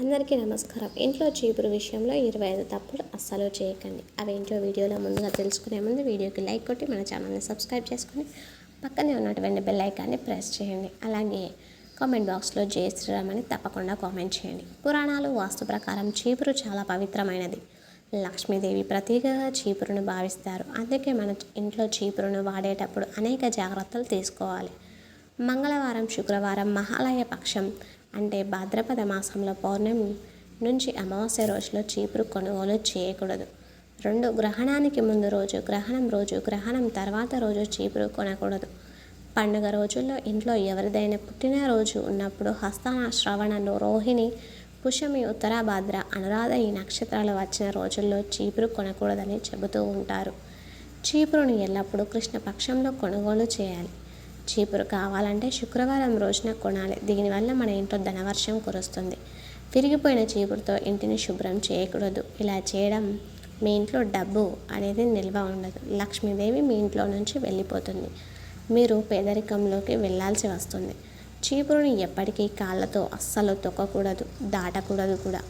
అందరికీ నమస్కారం. ఇంట్లో చీపురు విషయంలో ఇరవై ఐదు తప్పులు అస్సలు చేయకండి. అవేంటో వీడియోలో ముందుగా తెలుసుకునే ముందు వీడియోకి లైక్ కొట్టి మన ఛానల్ని సబ్స్క్రైబ్ చేసుకొని పక్కనే ఉన్నటువంటి బెల్ ఐకాన్ని ప్రెస్ చేయండి. అలాగే కామెంట్ బాక్స్లో జయ శ్రీరామ్ అని తప్పకుండా కామెంట్ చేయండి. పురాణాలు వాస్తు ప్రకారం చీపురు చాలా పవిత్రమైనది. లక్ష్మీదేవి ప్రతీకగా చీపురును భావిస్తారు. అందుకే మన ఇంట్లో చీపురును వాడేటప్పుడు అనేక జాగ్రత్తలు తీసుకోవాలి. మంగళవారం శుక్రవారం మహాలయ పక్షం అంటే భాద్రపద మాసంలో పౌర్ణమి నుంచి అమావాస్య రోజులో చీపురు కొనుగోలు చేయకూడదు. రెండు గ్రహణానికి ముందు రోజు గ్రహణం రోజు గ్రహణం తర్వాత రోజు చీపురు కొనకూడదు. పండుగ రోజుల్లో ఇంట్లో ఎవరిదైనా పుట్టినరోజు ఉన్నప్పుడు హస్తాన శ్రవణను రోహిణి పుషమి ఉత్తరాభాద్ర అనురాధ ఈ నక్షత్రాలు వచ్చిన రోజుల్లో చీపురు కొనకూడదని చెబుతూ ఉంటారు. చీపురుని ఎల్లప్పుడూ కృష్ణపక్షంలో కొనుగోలు చేయాలి. చీపురు కావాలంటే శుక్రవారం రోజున కొనాలి. దీనివల్ల మన ఇంట్లో ధనవర్షం కురుస్తుంది. విరిగిపోయిన చీపురుతో ఇంటిని శుభ్రం చేయకూడదు. ఇలా చేయడం మీ ఇంట్లో డబ్బు అనేది నిల్వ ఉండదు. లక్ష్మీదేవి మీ ఇంట్లో నుంచి వెళ్ళిపోతుంది. మీరు పేదరికంలోకి వెళ్ళాల్సి వస్తుంది. చీపురుని ఎప్పటికీ కాళ్ళతో అస్సలు తొక్కకూడదు. దాటకూడదు కూడా.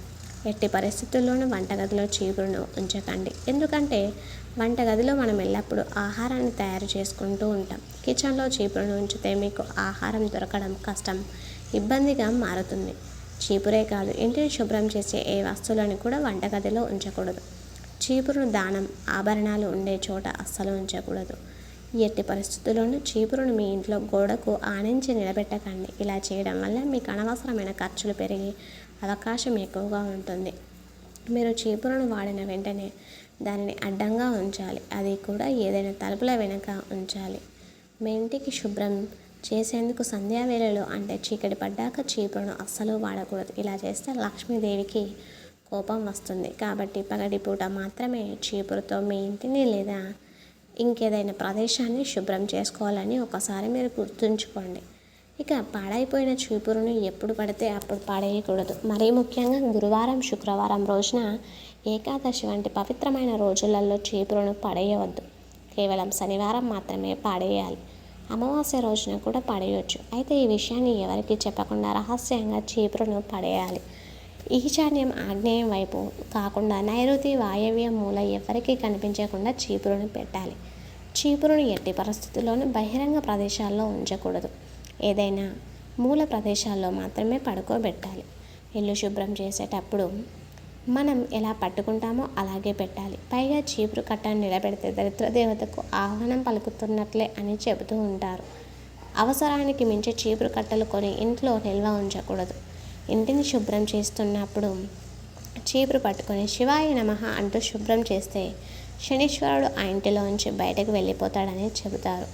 ఎట్టి పరిస్థితుల్లోనూ వంటగదిలో చీపురును ఉంచకండి. ఎందుకంటే వంటగదిలో మనం ఎల్లప్పుడూ ఆహారాన్ని తయారు చేసుకుంటూ ఉంటాం. కిచెన్లో చీపురును ఉంచితే మీకు ఆహారం దొరకడం కష్టం ఇబ్బందిగా మారుతుంది. చీపురే కాదు ఇంటిని శుభ్రం చేసే ఏ వస్తువులను కూడా వంటగదిలో ఉంచకూడదు. చీపురును దానం ఆభరణాలు ఉండే చోట అస్సలు ఉంచకూడదు. ఎట్టి పరిస్థితుల్లోనూ చీపురును మీ ఇంట్లో గోడకు ఆనించి నిలబెట్టకండి. ఇలా చేయడం వల్ల మీకు అనవసరమైన ఖర్చులు పెరిగి అవకాశం ఎక్కువగా ఉంటుంది. మీరు చీపురును వాడిన వెంటనే దానిని అడ్డంగా ఉంచాలి. అది కూడా ఏదైనా తలుపుల వెనుక ఉంచాలి. మీ ఇంటికి శుభ్రం చేసేందుకు సంధ్యావేళలో అంటే చీకటి పడ్డాక చీపురును అస్సలు వాడకూడదు. ఇలా చేస్తే లక్ష్మీదేవికి కోపం వస్తుంది. కాబట్టి పగటిపూట మాత్రమే చీపురుతో మీ ఇంటిని లేదా ఇంకేదైనా ప్రదేశాన్ని శుభ్రం చేసుకోవాలని ఒకసారి మీరు గుర్తుంచుకోండి. ఇక పాడైపోయిన చీపురును ఎప్పుడు పడితే అప్పుడు పాడేయకూడదు. మరీ ముఖ్యంగా గురువారం శుక్రవారం రోజున ఏకాదశి వంటి పవిత్రమైన రోజులలో చీపురును పడేయవద్దు. కేవలం శనివారం మాత్రమే పాడేయాలి. అమావాస్య రోజున కూడా పడేయవచ్చు అయితే ఈ విషయాన్ని ఎవరికి చెప్పకుండా రహస్యంగా చీపురును పడేయాలి. ఈశాన్యం ఆగ్నేయం వైపు కాకుండా నైరుతి వాయవ్య మూల ఎవరికీ కనిపించకుండా చీపురును పెట్టాలి. చీపురును ఎట్టి పరిస్థితుల్లోనూ బహిరంగ ప్రదేశాల్లో ఉంచకూడదు. ఏదైనా మూల ప్రదేశాల్లో మాత్రమే పడుకోబెట్టాలి. ఇల్లు శుభ్రం చేసేటప్పుడు మనం ఎలా పట్టుకుంటామో అలాగే పెట్టాలి. పైగా చీపురు కట్టను నిలబెడితే దరిద్ర దేవతకు ఆహ్వానం పలుకుతున్నట్లే అని చెబుతూ ఉంటారు. అవసరానికి మించి చీపురు కట్టలు కొని ఇంట్లో నిల్వ ఉంచకూడదు. ఇంటిని శుభ్రం చేస్తున్నప్పుడు చీపురు పట్టుకొని శివాయ నమ అంటూ శుభ్రం చేస్తే శనీశ్వరుడు ఆ ఇంటిలోంచి బయటకు వెళ్ళిపోతాడని చెబుతారు.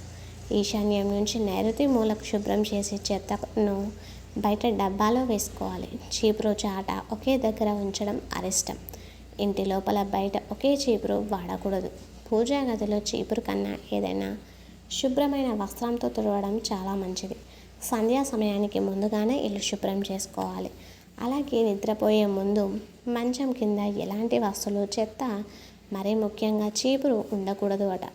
ఈశాన్యం నుంచి నైరుతి మూలకు శుభ్రం చేసి చెత్తను బయట డబ్బాలో వేసుకోవాలి. చీపురు చాట ఒకే దగ్గర ఉంచడం అరిష్టం. ఇంటి లోపల బయట ఒకే చీపురు వాడకూడదు. పూజా గదిలో చీపురు కన్నా ఏదైనా శుభ్రమైన వస్త్రంతో తుడవడం చాలా మంచిది. సంధ్యా సమయానికి ముందుగానే ఇల్లు శుభ్రం చేసుకోవాలి. అలాగే నిద్రపోయే ముందు మంచం కింద ఎలాంటి వస్తువులు చెత్త మరీ ముఖ్యంగా చీపురు ఉండకూడదు అట.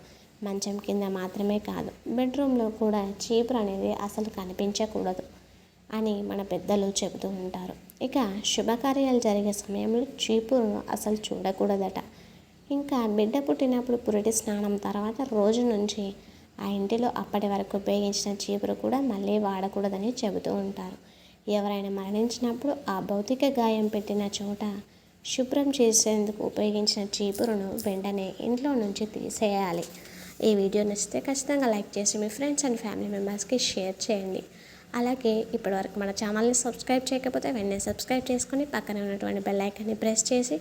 మంచం కింద మాత్రమే కాదు బెడ్రూమ్లో కూడా చీపురు అనేది అసలు కనిపించకూడదు అని మన పెద్దలు చెబుతూ ఉంటారు. ఇక శుభకార్యాలు జరిగే సమయంలో చీపురును అసలు చూడకూడదట. ఇంకా బిడ్డ పుట్టినప్పుడు పురిటి స్నానం తర్వాత రోజు నుంచి ఆ ఇంటిలో అప్పటి వరకు ఉపయోగించిన చీపురు కూడా మళ్ళీ వాడకూడదని చెబుతూ ఉంటారు. ఎవరైనా మరణించినప్పుడు ఆ భౌతిక గాయం పెట్టిన చోట శుభ్రం చేసేందుకు ఉపయోగించిన చీపురును వెంటనే ఇంట్లో నుంచి తీసేయాలి. ఈ వీడియో నచ్చితే ఖచ్చితంగా లైక్ చేసి మీ ఫ్రెండ్స్ అండ్ ఫ్యామిలీ మెంబర్స్కి షేర్ చేయండి. అలాగే ఇప్పటివరకు మన ఛానల్ని సబ్స్క్రైబ్ చేయకపోతే వెంటనే సబ్స్క్రైబ్ చేసుకొని పక్కన ఉన్నటువంటి బెల్ ఐకాన్ని ప్రెస్ చేసి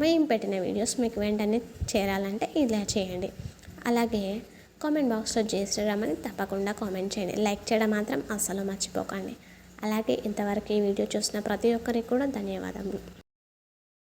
మేము పెట్టిన వీడియోస్ మీకు వెంటనే చేరాలంటే ఇలా చేయండి. అలాగే కామెంట్ బాక్స్లో చేసేయడమని తప్పకుండా కామెంట్ చేయండి. లైక్ చేయడం మాత్రం అస్సలు మర్చిపోకండి. అలాగే ఇంతవరకు ఈ వీడియో చూసిన ప్రతి ఒక్కరికి కూడా ధన్యవాదములు.